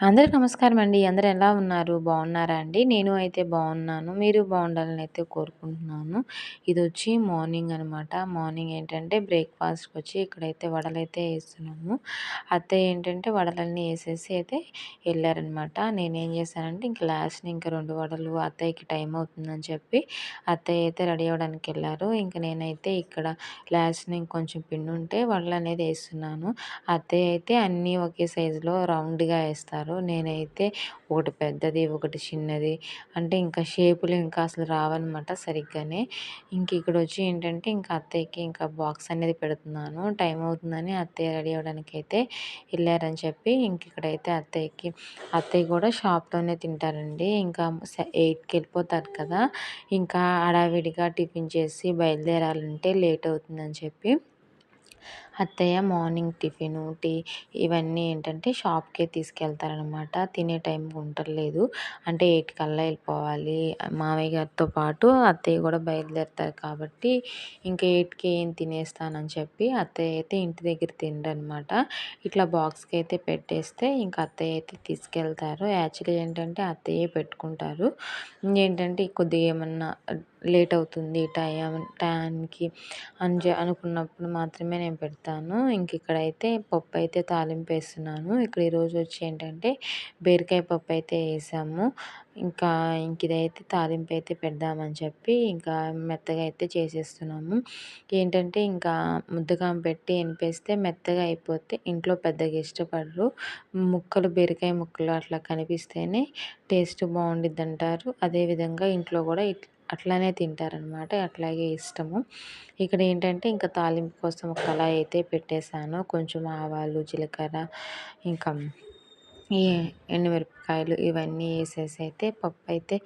అందరికి నమస్కారం అండి. అందరు ఎలా ఉన్నారు? బాగున్నారా అండి? నేను అయితే బాగున్నాను. మీరు బాగుండాలని అయితే కోరుకుంటున్నాను. ఇది వచ్చి మార్నింగ్ అనమాట మార్నింగ్ ఏంటంటే బ్రేక్ఫాస్ట్కి వచ్చి ఇక్కడైతే వడలు అయితే వేస్తున్నాము అత్తయ్య ఏంటంటే వడలన్నీ వేసేసి అయితే వెళ్ళారనమాట నేనేం చేశానంటే ఇంక లాస్ట్ని ఇంకా రెండు వడలు అత్తయ్యకి టైం అవుతుందని చెప్పి అత్తయ్య అయితే రెడీ అవ్వడానికి వెళ్ళారు. ఇంకా నేనైతే ఇక్కడ లాస్ట్ని ఇంకొంచెం పిండి ఉంటే వడలు అనేది వేస్తున్నాను. అత్తయ్య అయితే అన్నీ ఒకే సైజులో రౌండ్గా వేస్తారు. చేస్తారు నేనైతే ఒకటి పెద్దది ఒకటి చిన్నది. అంటే ఇంకా షేపులు ఇంకా అసలు రావన్నమాట సరిగ్గానే. ఇంక ఇక్కడ వచ్చి ఏంటంటే ఇంకా అత్తయ్యకి ఇంకా బాక్స్ అనేది పెడుతున్నాను. టైం అవుతుందని అత్తయ్య రెడీ అవ్వడానికి అయితే వెళ్ళారని చెప్పి ఇంక ఇక్కడైతే అత్తయ్యకి అత్తయ్య కూడా షాప్లోనే తింటారండి. ఇంకా ఎయిట్కి వెళ్ళిపోతారు కదా. ఇంకా హడావిడిగా టిఫిన్ చేసి బయలుదేరాలంటే లేట్ అవుతుందని చెప్పి అత్తయ్య మార్నింగ్ టిఫిన్ టీ ఇవన్నీ ఏంటంటే షాప్కే తీసుకెళ్తారనమాట తినే టైం ఉండలేదు అంటే ఎయిట్ కల్లా వెళ్ళిపోవాలి. మామయ్య గారితో పాటు అత్తయ్య కూడా బయలుదేరుతారు కాబట్టి ఇంకా ఎయిట్కి ఏం తినేస్తానని చెప్పి అత్తయ్య అయితే ఇంటి దగ్గర తినడనమాట ఇట్లా బాక్స్కి అయితే పెట్టేస్తే ఇంకా అత్తయ్య అయితే తీసుకెళ్తారు. యాక్చువల్లీ ఏంటంటే అత్తయ్యే పెట్టుకుంటారు. ఏంటంటే కొద్దిగా ఏమన్నా లేట్ అవుతుంది టైం టైంకి అని అనుకున్నప్పుడు మాత్రమే నేను పెడతాను. ఇంక ఇక్కడైతే పప్పు అయితే తాలింపు వేస్తున్నాను. ఇక్కడ ఈరోజు వచ్చి ఏంటంటే బీరకాయ పప్పు అయితే వేసాము. ఇంకా ఇంక ఇదైతే తాలింపు అయితే పెడదామని చెప్పి ఇంకా మెత్తగా అయితే చేసేస్తున్నాము. ఏంటంటే ఇంకా ముద్దగా పెట్టి ఎనిపేస్తే మెత్తగా అయిపోతే ఇంట్లో పెద్దగా ఇష్టపడరు. ముక్కలు బీరకాయ ముక్కలు అట్లా కనిపిస్తేనే టేస్ట్ బాగుండిద్ది అంటారు అదేవిధంగా ఇంట్లో కూడా అట్లానే తింటారనమాట. అట్లాగే ఇష్టము. ఇక్కడ ఏంటంటే ఇంకా తాలింపు కోసం ఒక కళాయి అయితే పెట్టేశాను. కొంచెం ఆవాలు జీలకర్ర ఇంకా ఈ ఎండుమిరపకాయలు ఇవన్నీ వేసేసి అయితే పప్పు అయితే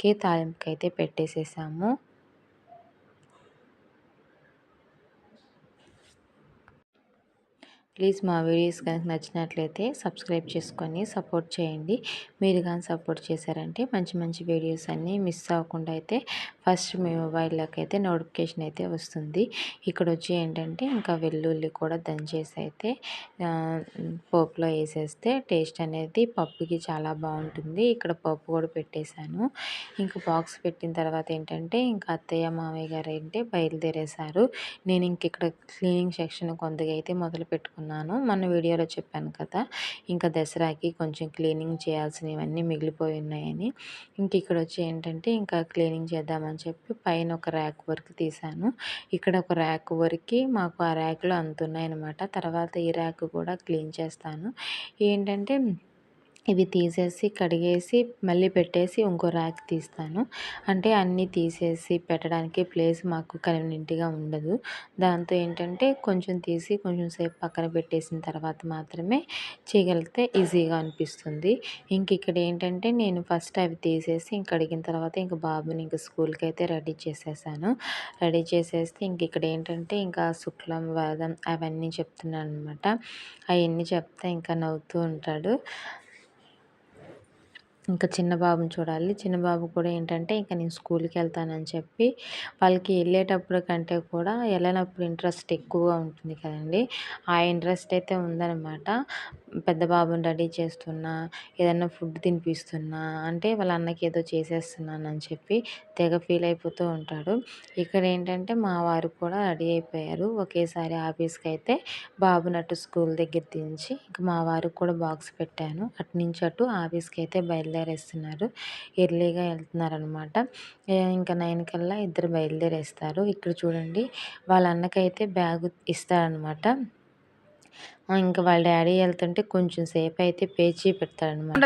కే తాలింపుకి అయితే పెట్టేసేసాము. ప్లీజ్ మా వీడియోస్ కనుక నచ్చినట్లయితే సబ్స్క్రైబ్ చేసుకొని సపోర్ట్ చేయండి. మీరు కానీ సపోర్ట్ చేశారంటే మంచి మంచి వీడియోస్ అన్నీ మిస్ అవ్వకుండా అయితే ఫస్ట్ మీ మొబైల్లోకి అయితే నోటిఫికేషన్ అయితే వస్తుంది. ఇక్కడ వచ్చి ఏంటంటే ఇంకా వెల్లుల్లి కూడా దంచేసి అయితే పోపులో వేసేస్తే టేస్ట్ అనేది పప్పుకి చాలా బాగుంటుంది. ఇక్కడ పప్పు కూడా పెట్టేశాను. ఇంకా బాక్స్ పెట్టిన తర్వాత ఏంటంటే ఇంకా అత్తయ్య మామయ్య గారు ఏంటంటే బయలుదేరేశారు. నేను ఇంక ఇక్కడ క్లీనింగ్ సెక్షన్ కొంతగా అయితే మొదలు పెట్టుకున్నాను. మన వీడియోలో చెప్పాను కదా ఇంకా దసరాకి కొంచెం క్లీనింగ్ చేయాల్సినవన్నీ మిగిలిపోయి ఉన్నాయని. ఇంక ఇక్కడ వచ్చి ఏంటంటే ఇంకా క్లీనింగ్ చేద్దామని అని చెప్పి పైన ఒక ర్యాక్ వర్క్ తీసాను ఇక్కడ ఒక ర్యాక్ వరకు మాకు ఆ ర్యాక్లో అంత ఉన్నాయన్నమాట తర్వాత ఈ ర్యాక్ కూడా క్లీన్ చేస్తాను. ఏంటంటే ఇవి తీసేసి కడిగేసి మళ్ళీ పెట్టేసి ఇంకో ర్యాక్ తీస్తాను. అంటే అన్నీ తీసేసి పెట్టడానికి ప్లేస్ మాకు కన్వీనియంట్గా ఉండదు. దాంతో ఏంటంటే కొంచెం తీసి కొంచెం సేపు పక్కన పెట్టేసిన తర్వాత మాత్రమే చేయగలిగితే ఈజీగా అనిపిస్తుంది. ఇంక ఇక్కడ ఏంటంటే నేను ఫస్ట్ అవి తీసేసి ఇంక కడిగిన తర్వాత ఇంక బాబుని ఇంక స్కూల్కి అయితే రెడీ చేసేసాను. రెడీ చేసేస్తే ఇంక ఇక్కడ ఏంటంటే ఇంకా శుక్లం వాదం అవన్నీ చెప్తున్నాను అనమాట అవన్నీ చెప్తే ఇంకా నవ్వుతూ ఉంటాడు. ఇంకా చిన్న బాబుని చూడాలి. చిన్న బాబు కూడా ఏంటంటే ఇంకా నేను స్కూల్కి వెళ్తానని చెప్పి వాళ్ళకి వెళ్ళేటప్పుడు కంటే కూడా వెళ్ళినప్పుడు ఇంట్రెస్ట్ ఎక్కువగా ఉంటుంది కదండి. ఆ ఇంట్రెస్ట్ అయితే ఉందన్నమాట. పెద్ద బాబుని రెడీ చేస్తున్నా ఏదైనా ఫుడ్ తినిపిస్తున్నా అంటే వాళ్ళ అన్నకి ఏదో చేసేస్తున్నాను అని చెప్పి తెగ ఫీల్ అయిపోతూ ఉంటాడు. ఇక్కడ ఏంటంటే మా వారు కూడా రెడీ అయిపోయారు. ఒకేసారి ఆఫీస్కి అయితే బాబుని అటు స్కూల్ దగ్గర దించి ఇంకా మా వారికి కూడా బాక్స్ పెట్టాను. అటు నుంచి అటు ఆఫీస్కి అయితే బయలుదేరేస్తున్నారు. ఎర్లీగా వెళ్తున్నారు అనమాట ఇంకా నైన్ కల్లా ఇద్దరు బయలుదేరేస్తారు. ఇక్కడ చూడండి వాళ్ళ అన్నకైతే బ్యాగ్ ఇస్తారనమాట ఇంకా వాళ్ళ డాడీ వెళ్తుంటే కొంచెం సేపు అయితే పేచీ పెడతాడనమాట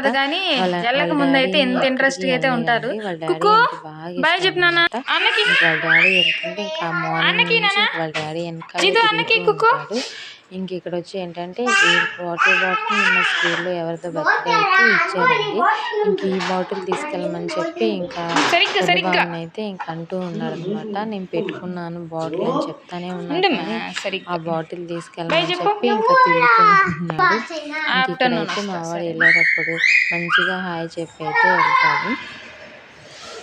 వెళ్ళక ముందు అయితే ఎంత ఇంట్రెస్ట్ అయితే ఉంటారు. వాళ్ళ డాడీ బాగా చెప్పినా వాళ్ళ డాడీ వెళ్తుంటే ఇంకా మార్నింగ్ వాళ్ళ డాడీ వెనకాల ఇంక ఇక్కడ వచ్చి ఏంటంటే ఈ వాటర్ బాటిల్ నిన్న స్కూల్లో ఎవరితో బర్త్డే అయితే ఇచ్చారండి. ఇంక ఈ బాటిల్ తీసుకెళ్ళమని చెప్పి ఇంకా అయితే ఇంక అంటూ ఉన్నాడు అనమాట నేను పెట్టుకున్నాను బాటిల్ అని చెప్తానే ఉన్నాను ఆ బాటిల్ తీసుకెళ్ళమని చెప్పి. ఇంకా తిరుగుతున్నాడు. ఇక్కడైతే మా వాడు వెళ్ళేటప్పుడు మంచిగా హాయ్ చెప్పి అయితే వెళ్తాడు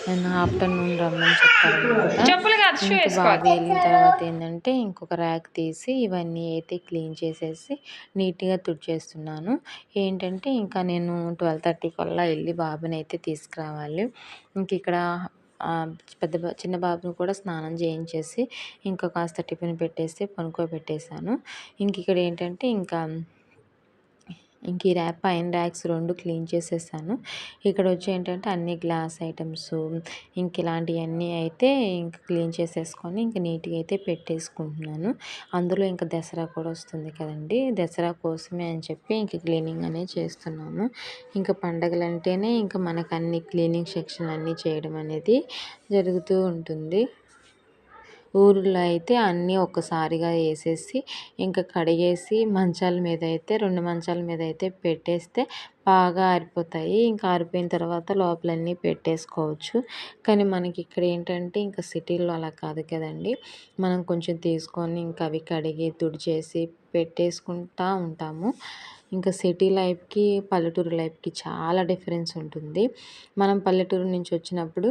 నన్ను ఆఫ్టర్నూన్ రమ్మని వేసుకోవాలి బాబు వెళ్ళిన తర్వాత ఏంటంటే ఇంకొక ర్యాక్ తీసి ఇవన్నీ అయితే క్లీన్ చేసేసి నీట్గా తుడిచేస్తున్నాను. ఏంటంటే ఇంకా నేను ట్వెల్వ్ థర్టీ కల్లా వెళ్ళి బాబుని అయితే తీసుకురావాలి. ఇంక ఇక్కడ పెద్ద చిన్న బాబుని కూడా స్నానం చేయించేసి ఇంకా కాస్త టిఫిన్ పెట్టేసి పనుకోబెట్టేశాను ఇంక ఇక్కడ ఏంటంటే ఇంకా ఇంక ఈ ర్యాక్ పైన ర్యాక్స్ రెండు క్లీన్ చేసేసాను. ఇక్కడ వచ్చి ఏంటంటే అన్ని గ్లాస్ ఐటమ్స్ ఇంక ఇలాంటివన్నీ అయితే ఇంక క్లీన్ చేసేసుకొని ఇంక నీట్గా అయితే పెట్టేసుకుంటున్నాను. అందులో ఇంకా దసరా కూడా వస్తుంది కదండి దసరా కోసమే అని చెప్పి ఇంక క్లీనింగ్ అనేది చేస్తున్నాము. ఇంకా పండగలు అంటేనే ఇంకా మనకు అన్ని క్లీనింగ్ సెక్షన్ అన్నీ చేయడం అనేది జరుగుతూ ఉంటుంది. ఊర్లో అయితే అన్నీ ఒక్కసారిగా వేసేసి ఇంకా కడిగేసి మంచాల మీద అయితే రెండు మంచాల మీద అయితే పెట్టేస్తే బాగా ఆరిపోతాయి. ఇంకా ఆరిపోయిన తర్వాత లోపలన్నీ పెట్టేసుకోవచ్చు. కానీ మనకి ఇక్కడ ఏంటంటే ఇంకా సిటీలో అలా కాదు కదండి. మనం కొంచెం తీసుకొని ఇంకా అవి కడిగి తుడిచేసి పెట్టేసుకుంటా ఉంటాము. ఇంకా సిటీ లైఫ్కి పల్లెటూరు లైఫ్కి చాలా డిఫరెన్స్ ఉంటుంది. మనం పల్లెటూరు నుంచి వచ్చినప్పుడు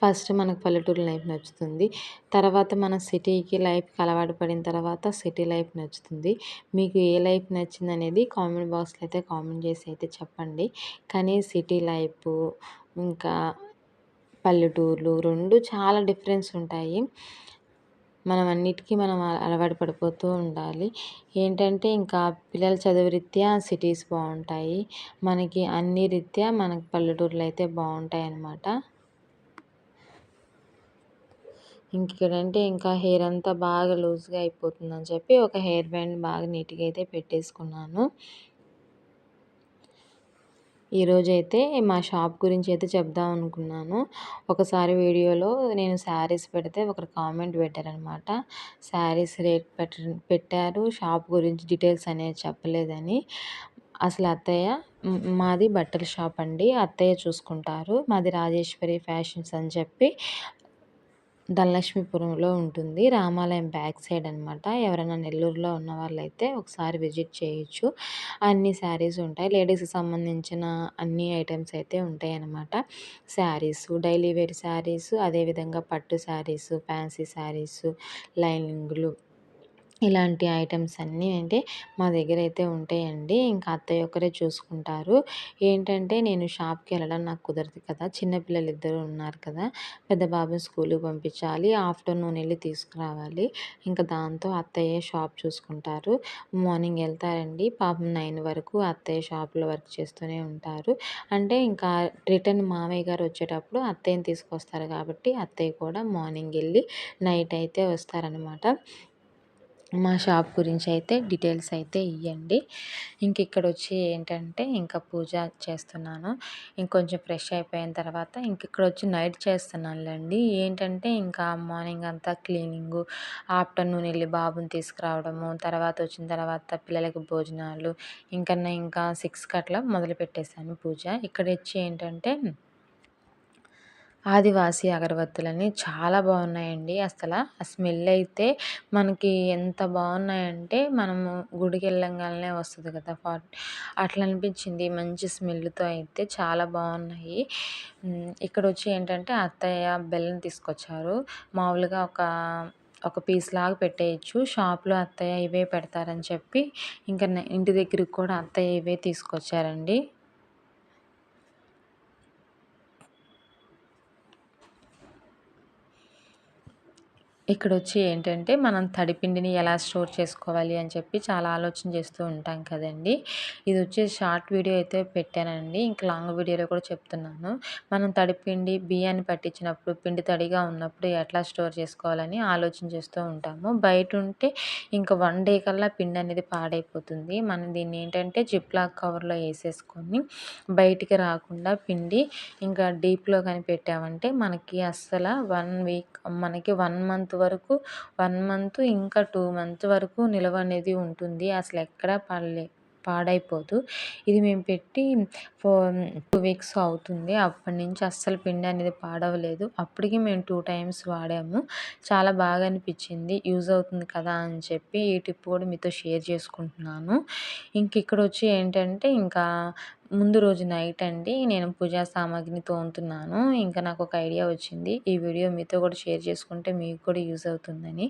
ఫస్ట్ మనకు పల్లెటూరు లైఫ్ నచ్చుతుంది. తర్వాత మన సిటీకి లైఫ్కి అలవాటు పడిన తర్వాత సిటీ లైఫ్ నచ్చుతుంది. మీకు ఏ లైఫ్ నచ్చింది అనేది కామెంట్ బాక్స్లో అయితే కామెంట్ చేసి అయితే చెప్పండి. కానీ సిటీ లైఫ్ ఇంకా పల్లెటూర్లు రెండు చాలా డిఫరెన్స్ ఉంటాయి. మనం అన్నిటికీ మనం అలవాటు పడిపోతూ ఉండాలి. ఏంటంటే ఇంకా పిల్లల చదువు రీత్యా సిటీస్ బాగుంటాయి. మనకి అన్ని రీత్యా మనకి పల్లెటూర్లు అయితే బాగుంటాయి అన్నమాట ఇంకేంటంటే ఇంకా హెయిర్ అంతా బాగా లూజ్గా అయిపోతుందని చెప్పి ఒక హెయిర్ బ్యాండ్ బాగా నీట్గా అయితే పెట్టేసుకున్నాను. ఈరోజు అయితే మా షాప్ గురించి అయితే చెప్దాం అనుకున్నాను. ఒకసారి వీడియోలో నేను శారీస్ పెడితే ఒకరు కామెంట్ పెట్టారనమాట. శారీస్ రేట్ పెట్ట పెట్టారు. షాప్ గురించి డీటెయిల్స్ అనేది చెప్పలేదని. అసలు అత్తయ్య మాది బట్టల షాప్ అండి. అత్తయ్య చూసుకుంటారు. మాది రాజేశ్వరి ఫ్యాషన్స్ అని చెప్పి ధనలక్ష్మీపురంలో ఉంటుంది. రామాలయం బ్యాక్ సైడ్ అనమాట ఎవరైనా నెల్లూరులో ఉన్న వాళ్ళైతే ఒకసారి విజిట్ చేయొచ్చు. అన్ని శారీస్ ఉంటాయి. లేడీస్కి సంబంధించిన అన్ని ఐటమ్స్ అయితే ఉంటాయి అన్నమాట. శారీస్ డైలీ వేర్ శారీస్ అదేవిధంగా పట్టు శారీస్ ఫ్యాన్సీ శారీస్ లైనింగ్లు ఇలాంటి ఐటమ్స్ అన్నీ అంటే మా దగ్గర అయితే ఉంటాయండి. ఇంకా అత్తయ్య ఒక్కరే చూసుకుంటారు. ఏంటంటే నేను షాప్కి వెళ్ళడం నాకు కుదరదు కదా! చిన్నపిల్లలు ఇద్దరు ఉన్నారు కదా! పెద్ద బాబుని స్కూల్కి పంపించాలి. ఆఫ్టర్నూన్ వెళ్ళి తీసుకురావాలి. ఇంకా దాంతో అత్తయ్య షాప్ చూసుకుంటారు. మార్నింగ్ వెళ్తారండి. పాపం నైన్ వరకు అత్తయ్య షాప్లో వర్క్ చేస్తూనే ఉంటారు. అంటే ఇంకా రిటర్న్ మామయ్య గారు వచ్చేటప్పుడు అత్తయ్యని తీసుకొస్తారు కాబట్టి అత్తయ్య కూడా మార్నింగ్ వెళ్ళి నైట్ అయితే వస్తారనమాట మా షాప్ గురించి అయితే డీటెయిల్స్ అయితే ఇవ్వండి ఇంక ఇక్కడ వచ్చి ఏంటంటే ఇంకా పూజ చేస్తున్నాను. ఇంకొంచెం ఫ్రెష్ అయిపోయిన తర్వాత ఇంక ఇక్కడ వచ్చి నైట్ చేస్తున్నానులేండి. ఏంటంటే ఇంకా మార్నింగ్ అంతా క్లీనింగ్ ఆఫ్టర్నూన్ వెళ్ళి బాబుని తీసుకురావడము తర్వాత వచ్చిన తర్వాత పిల్లలకి భోజనాలు ఇంకన్నా ఇంకా సిక్స్కి అట్లా మొదలు పెట్టేశాను పూజ. ఇక్కడ వచ్చి ఏంటంటే ఆదివాసి అగరబత్తులని చాలా బాగున్నాయండి. అసలు ఆ స్మెల్ అయితే మనకి ఎంత బాగున్నాయంటే మనము గుడికి వెళ్ళంగానే వస్తుంది కదా ఫాట్ అట్లా అనిపించింది. మంచి స్మెల్తో అయితే చాలా బాగున్నాయి. ఇక్కడ వచ్చి ఏంటంటే అత్తయ్య బెల్లం తీసుకొచ్చారు. మామూలుగా ఒక ఒక పీస్ లాగా పెట్టేయచ్చు. షాప్లో అత్తయ్య ఇవే పెడతారని చెప్పి ఇంకా ఇంటి దగ్గరికి కూడా అత్తయ్య ఇవే తీసుకొచ్చారండి. ఇక్కడ వచ్చి ఏంటంటే మనం తడిపిండిని ఎలా స్టోర్ చేసుకోవాలి అని చెప్పి చాలా ఆలోచన చేస్తూ ఉంటాం కదండి. ఇది వచ్చి షార్ట్ వీడియో అయితే పెట్టానండి. ఇంకా లాంగ్ వీడియోలో కూడా చెప్తున్నాను. మనం తడిపిండి బియ్యాన్ని పట్టించినప్పుడు పిండి తడిగా ఉన్నప్పుడు ఎట్లా స్టోర్ చేసుకోవాలని ఆలోచన చేస్తూ ఉంటాము. బయట ఉంటే ఇంకా వన్ డే కల్లా పిండి అనేది పాడైపోతుంది. మనం దీన్ని ఏంటంటే జిప్లాక్ కవర్లో వేసేసుకొని బయటికి రాకుండా పిండి ఇంకా డీప్లో కానీ పెట్టామంటే మనకి అస్సలు వన్ వీక్ మనకి వన్ మంత్ వరకు వన్ మంత్ ఇంకా టూ మంత్ వరకు నిల్వ అనేది ఉంటుంది. అసలు ఎక్కడ పడలే పాడైపోదు. ఇది మేము పెట్టి ఫోర్ టూ వీక్స్ అవుతుంది. అప్పటి నుంచి అస్సలు పిండి అనేది పాడవలేదు. అప్పటికి మేము టూ టైమ్స్ వాడాము. చాలా బాగా అనిపించింది. యూజ్ అవుతుంది కదా అని చెప్పి ఈ టిప్ కూడా మీతో షేర్ చేసుకుంటున్నాను. ఇంక ఇక్కడ వచ్చి ఏంటంటే ఇంకా ముందు రోజు నైట్ అండి నేను పూజా సామాగ్రిని తోముతున్నాను. ఇంకా నాకు ఒక ఐడియా వచ్చింది. ఈ వీడియో మీతో కూడా షేర్ చేసుకుంటే మీకు కూడా యూజ్ అవుతుందని.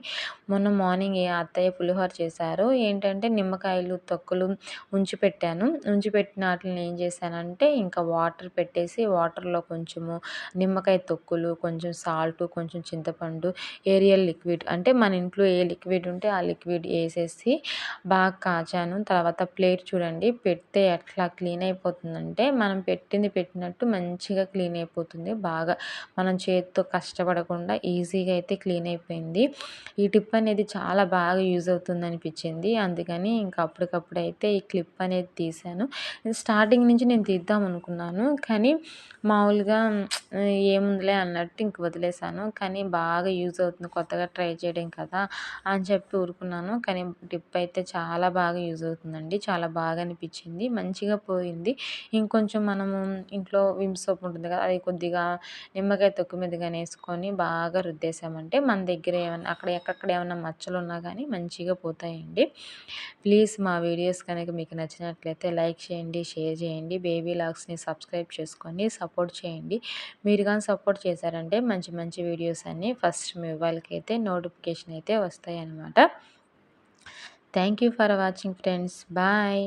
మొన్న మార్నింగ్ ఏ అత్తయ్య పులిహోర చేశారు. ఏంటంటే నిమ్మకాయలు తొక్కులు ఉంచి పెట్టాను. ఉంచి పెట్టిన వాటిని ఏం చేశానంటే ఇంకా వాటర్ పెట్టేసి వాటర్లో కొంచెము నిమ్మకాయ తొక్కులు కొంచెం సాల్ట్ కొంచెం చింతపండు ఏరియల్ లిక్విడ్ అంటే మన ఇంట్లో ఏ లిక్విడ్ ఉంటే ఆ లిక్విడ్ వేసేసి బాగా కాచాను. తర్వాత ప్లేట్ చూడండి. పెడితే ఎట్లా క్లీన్ అయిపోతుందంటే మనం పెట్టింది పెట్టినట్టు మంచిగా క్లీన్ అయిపోతుంది. బాగా మనం చేతితో కష్టపడకుండా ఈజీగా అయితే క్లీన్ అయిపోయింది. ఈ టిప్ అనేది చాలా బాగా యూజ్ అవుతుంది అనిపించింది. అందుకని ఇంకా అప్పటికప్పుడు అయితే ఈ క్లిప్ అనేది తీశాను. స్టార్టింగ్ నుంచి నేను తీద్దాం అనుకున్నాను. కానీ మామూలుగా ఏముందిలే అన్నట్టు ఇంక వదిలేసాను కానీ బాగా యూజ్ అవుతుంది. కొత్తగా ట్రై చేయడం కదా అని చెప్పి ఊరుకున్నాను. కానీ టిప్ అయితే చాలా బాగా యూజ్ అవుతుందండి. చాలా బాగా అనిపించింది. మంచిగా పోయింది. ఇంకొంచెం మనము ఇంట్లో విమ్ సోప్ ఉంటుంది కదా అది కొద్దిగా నిమ్మకాయ తొక్కు మీద వేసుకొని బాగా రుద్దేశామంటే మన దగ్గర ఏమన్నా అక్కడ ఎక్కడెక్కడ ఏమన్నా మచ్చలు ఉన్నా కానీ మంచిగా పోతాయండి. ప్లీజ్ మా వీడియోస్ కనుక మీకు నచ్చినట్లయితే లైక్ చేయండి షేర్ చేయండి బేబీ లాగ్స్ని సబ్స్క్రైబ్ చేసుకొని సపోర్ట్ చేయండి. మీరు కానీ సపోర్ట్ చేశారంటే మంచి మంచి వీడియోస్ అన్నీ ఫస్ట్ మీ మొబైల్కి అయితే నోటిఫికేషన్ అయితే వస్తాయి అన్నమాట thank you for watching friends. Bye.